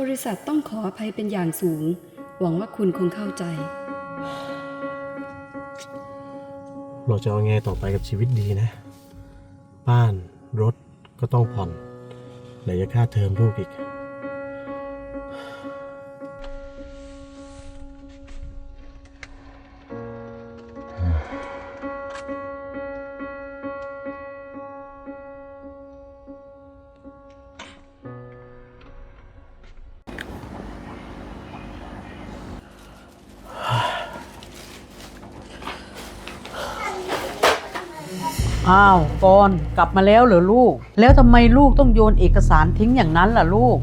บริษัทต้องขออภัยเป็นอย่างสูง หวังว่าคุณคงเข้าใจ เราจะเอาไงต่อไปกับชีวิตดีนะ บ้านรถก็ต้องผ่อนไหนจะค่าเทอมลูกอีก อ้าวกอนกลับมาแล้วเหรอลูก แล้วทำไมลูกต้องโยนเอกสารทิ้งอย่างนั้นล่ะลูก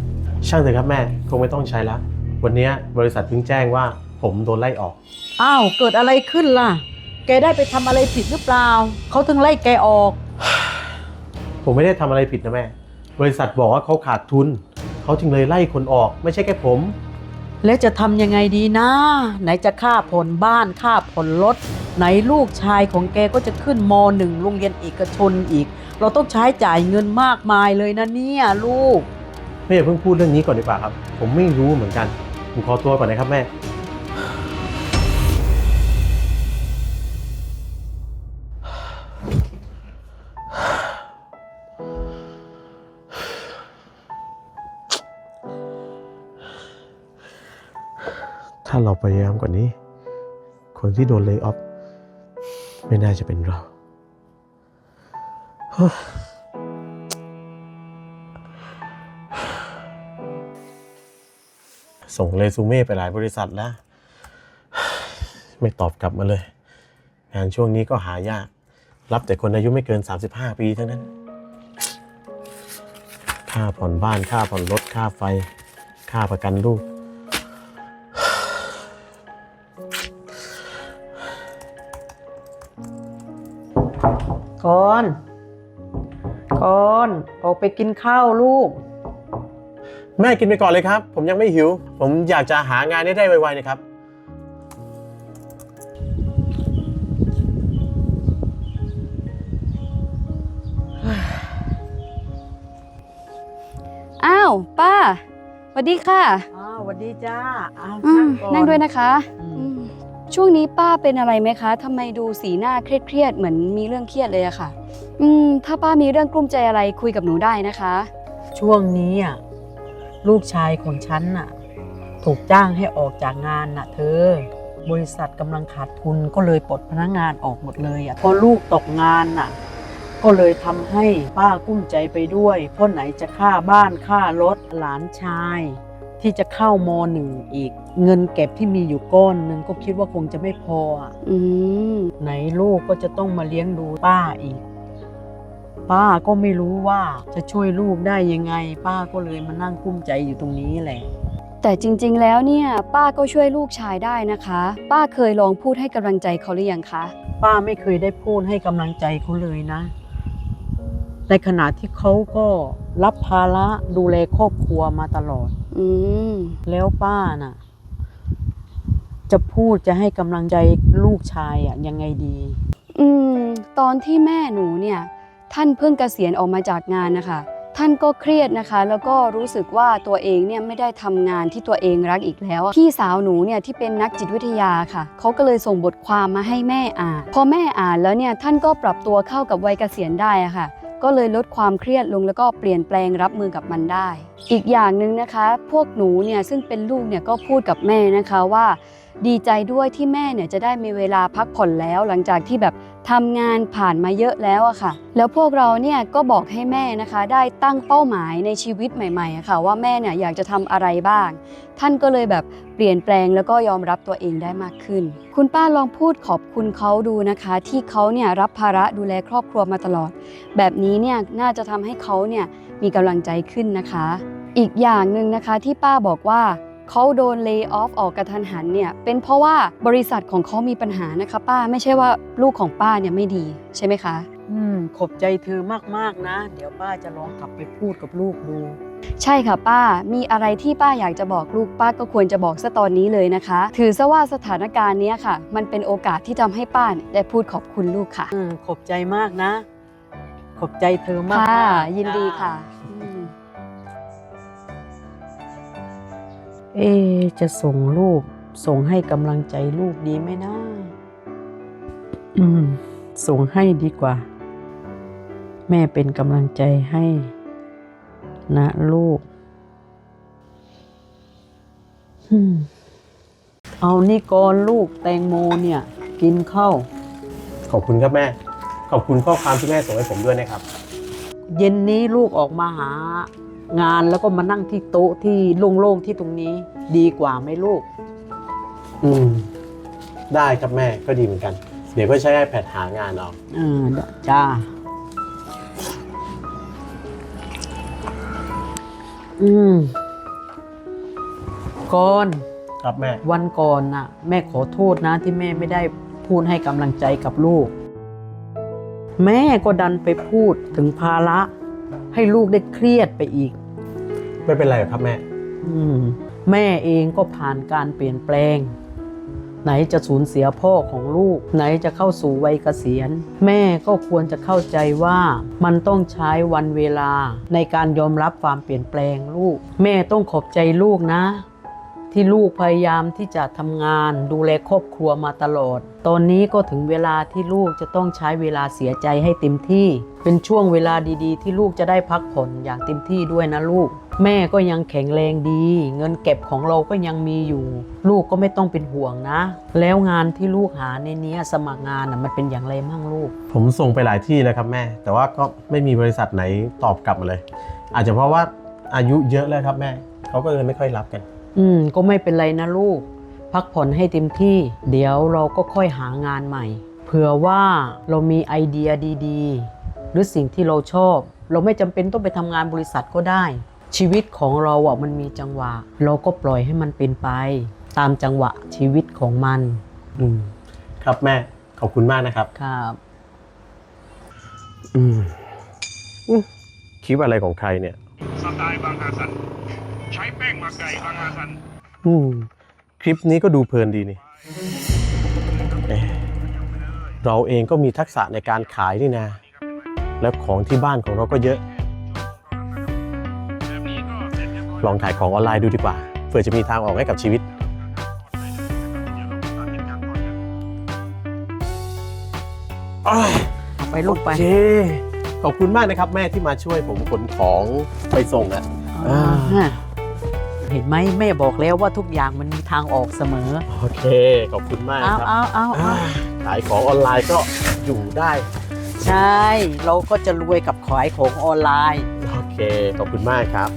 ช่างเถอะครับแม่คงไม่ต้องใช้แล้ว วันนี้บริษัทเพิ่งแจ้งว่าผมโดนไล่ออก อ้าวเกิดอะไรขึ้นล่ะ แกได้ไปทำอะไรผิดหรือเปล่า เขาถึงไล่แกออก ผมไม่ได้ทำอะไรผิดนะแม่ บริษัทบอกว่าเขาขาดทุน เขาจึงเลยไล่คนออก ไม่ใช่แค่ผม แล้วจะทำยังไงดีนะ ไหนจะค่าผลบ้านค่าผลรถ ไหนลูกชายของแกก็จะขึ้นมหนึ่งโรงเรียนเอกชนอีก เราต้องใช้จ่ายเงินมากมายเลยนะเนี่ยลูก แม่อย่าเพิ่งพูดเรื่องนี้ก่อนดีกว่าครับ ผมไม่รู้เหมือนกัน ผมขอตัวก่อนนะครับแม่ ถ้าเราพยายามกว่านี้ คนที่โดนเล y o ออฟไม่น่าจะเป็นเรา ส่งเรซูเม่ไปหลายบริษัทแล้ว ไม่ตอบกลับมาเลย งานช่วงนี้ก็หายาก รับแต่คนอายุไม่เกิน 35 ปีเท่านั้น ค่าผ่อนบ้านค่าผ่อนรถค่าไฟ ค่าประกันลูก ก่อนก่อนออกไปกินข้าวลูก แม่กินไปก่อนเลยครับ ผมยังไม่หิว ผมอยากจะหางานให้ได้ไวๆนะครับ อ้าว ป้าสวัสดีค่ะ อ้าวสวัสดีจ้าอ้าวอืมก่อนั่งด้วยนะคะอืมอืม ช่วงนี้ป้าเป็นอะไรไหมคะทำไมดูสีหน้าเครียดๆเหมือนมีเรื่องเครียดเลยอะค่ะ อืม ถ้าป้ามีเรื่องกลุ้มใจอะไรคุยกับหนูได้นะคะ ช่วงนี้อะลูกชายของฉันน่ะถูกจ้างให้ออกจากงานน่ะ เธอ บริษัทกำลังขาดทุนก็เลยปลดพนักงานออกหมดเลยอะพอลูกตกงานน่ะ ก็เลยทำให้ป้ากุ้มใจไปด้วยเพราะไหนจะค่าบ้านค่ารถหลานชาย ที่จะเข้ามหนึ่งอีก เงินเก็บที่มีอยู่ก้อนหนึ่งก็คิดว่าคงจะไม่พออะอืมไหนลูกก็จะต้องมาเลี้ยงดูป้าอีก ป้าก็ไม่รู้ว่าจะช่วยลูกได้ยังไง ป้าก็เลยมานั่งกุ้มใจอยู่ตรงนี้แหละ แต่จริงๆแล้วเนี่ย ป้าก็ช่วยลูกชายได้นะคะ ป้าเคยลองพูดให้กำลังใจเขาหรือยังคะ ป้าไม่เคยได้พูดให้กำลังใจเขาเลยนะ ในขณะที่เขาก็รับภาระดูแลครอบครัวมาตลอด อืมแล้วป้าน่ะ จะพูดจะให้กำลังใจลูกชายอะยังไงดี อืม ตอนที่แม่หนูเนี่ย ท่านเพิ่งเกษียณออกมาจากงานนะคะ ท่านก็เครียดนะคะ แล้วก็รู้สึกว่าตัวเองเนี่ยไม่ได้ทำงานที่ตัวเองรักอีกแล้วอะพี่สาวหนูเนี่ยที่เป็นนักจิตวิทยาค่ะ เขาก็เลยส่งบทความมาให้แม่อ่าน พอแม่อ่านแล้วเนี่ยท่านก็ปรับตัวเข้ากับวัยเกษียณได้อะค่ะ ก็เลยลดความเครียดลงแล้วก็เปลี่ยนแปลงรับมือกับมันได้ อีกอย่างหนึ่งนะคะ พวกหนูเนี่ยซึ่งเป็นลูกเนี่ยก็พูดกับแม่นะคะว่า ดีใจด้วยที่แม่เนี่ยจะได้มีเวลาพักผ่อนแล้ว หลังจากที่แบบทำงานผ่านมาเยอะแล้วอะค่ะ แล้วพวกเราเนี่ยก็บอกให้แม่นะคะ ได้ตั้งเป้าหมายในชีวิตใหม่ๆอะค่ะ ว่าแม่เนี่ยอยากจะทำอะไรบ้าง ท่านก็เลยแบบเปลี่ยนแปลงแล้วก็ยอมรับตัวเองได้มากขึ้น คุณป้าลองพูดขอบคุณเขาดูนะคะ ที่เขาเนี่ยรับภาระดูแลครอบครัวมาตลอด แบบนี้เนี่ยน่าจะทำให้เขาเนี่ยมีกำลังใจขึ้นนะคะ อีกอย่างหนึ่งนะคะที่ป้าบอกว่า เขาโดนเล y o อ f ออกกระทันหันเนี่ยเป็นเพราะว่าบริษัทของเขามีปัญหานะคะป้าไม่ใช่ว่าลูกของป้าเนี่ยไม่ดีใช่ไหมคะ อืมขอบใจเธอมากๆนะ เดี๋ยวป้าจะลองกลับไปพูดกับลูกดู ใช่ค่ะป้า มีอะไรที่ป้าอยากจะบอกลูกป้าก็ควรจะบอกซะตอนนี้เลยนะคะ ถือซะว่าสถานการณ์เนี้ยค่ะ มันเป็นโอกาสที่ทำให้ป้าเนี่ยได้พูดขอบคุณลูกค่ะ อืมขอบใจมากนะ ขอบใจเธอมากค่ะๆยินดีจ้าค่ะ เอะจะส่งรูป ส่งให้กำลังใจลูกดีไหมนะอืม ส่งให้ดีกว่า แม่เป็นกำลังใจให้ นะลูกอืมเอานี่ก่อนลูกแตงโมเนี่ย กินข้าวขอบคุณครับแม่ ขอบคุณข้อความที่แม่ส่งให้ผมด้วยนะครับ เย็นนี้ลูกออกมาหา งานแล้วก็มานั่งที่โต๊ะที่โล่งๆที่ตรงนี้ดีกว่าไหมลูก อืม ได้ครับแม่ก็ดีเหมือนกัน เดี๋ยวก็ใช้ iPad หางานเอาเออจ้าอืมก่อน ครับแม่ วันก่อนน่ะ แม่ขอโทษนะที่แม่ไม่ได้พูดให้กำลังใจกับลูก แม่ก็ดันไปพูดถึงภาระ ให้ลูกได้เครียดไปอีก ไม่เป็นไรหรอครับแม่ อืมแม่เองก็ผ่านการเปลี่ยนแปลง ไหนจะสูญเสียพ่อของลูก ไหนจะเข้าสู่วัยเกษียณ แม่ก็ควรจะเข้าใจว่ามันต้องใช้วันเวลาในการยอมรับความเปลี่ยนแปลงลูก แม่ต้องขอบใจลูกนะ ที่ลูกพยายามที่จะทำงาน ดูแลครอบครัวมาตลอด ตอนนี้ก็ถึงเวลาที่ลูกจะต้องใช้เวลาเสียใจให้เต็มที่ เป็นช่วงเวลาดีๆ ที่ลูกจะได้พักผ่อนอย่างเต็มที่ด้วยนะลูก แม่ก็ยังแข็งแรงดี เงินเก็บของเราก็ยังมีอยู่ ลูกก็ไม่ต้องเป็นห่วงนะ แล้วงานที่ลูกหาในนี้สมัครงานนะมันเป็นอย่างไรมั่งลูก ผมส่งไปหลายที่แล้วครับแม่ แต่ว่าก็ไม่มีบริษัทไหนตอบกลับมาเลย อาจจะเพราะว่าอายุเยอะแล้วครับแม่เขาก็เลยไม่ค่อยรับกัน อืม ก็ไม่เป็นไรนะลูก พักผ่อนให้เต็มที่ เดี๋ยวเราก็ค่อยหางานใหม่ เผื่อว่าเรามีไอเดียดีๆ หรือสิ่งที่เราชอบ เราไม่จำเป็นต้องไปทำงานบริษัทก็ได้ ชีวิตของเราอะมันมีจังหวะ เราก็ปล่อยให้มันเป็นไป ตามจังหวะชีวิตของมัน อืมครับแม่ขอบคุณมากนะครับ ครับ อืมอืมคลิปอะไรของใครเนี่ย สไตล์บางอาสัน ใช้แป้งหมักไก่บางอาสันอืมคลิปนี้ก็ดูเพลินดีนี่เอ๊ะเราเองก็มีทักษะในการขายนี่นะ แล้วของที่บ้านของเราก็เยอะแบบนี้ก็เสร็จเรียบร้อยลองขายของออนไลน์ดูดีกว่า เพื่อจะมีทางออกให้กับชีวิต อ้ายเอาไปลูกไป โอเคขอบคุณมากนะครับแม่ที่มาช่วยผมขนของไปส่งอะอ่าอ่า เห็นไหมแม่บอกแล้วว่าทุกอย่างมันมีทางออกเสมอ โอเค ขอบคุณมากเอาครับเอาเอาเอาอ่าขายของออนไลน์ก็อยู่ได้ ใช่ เราก็จะรวยกับขายของออนไลน์ โอเค ขอบคุณมากครับ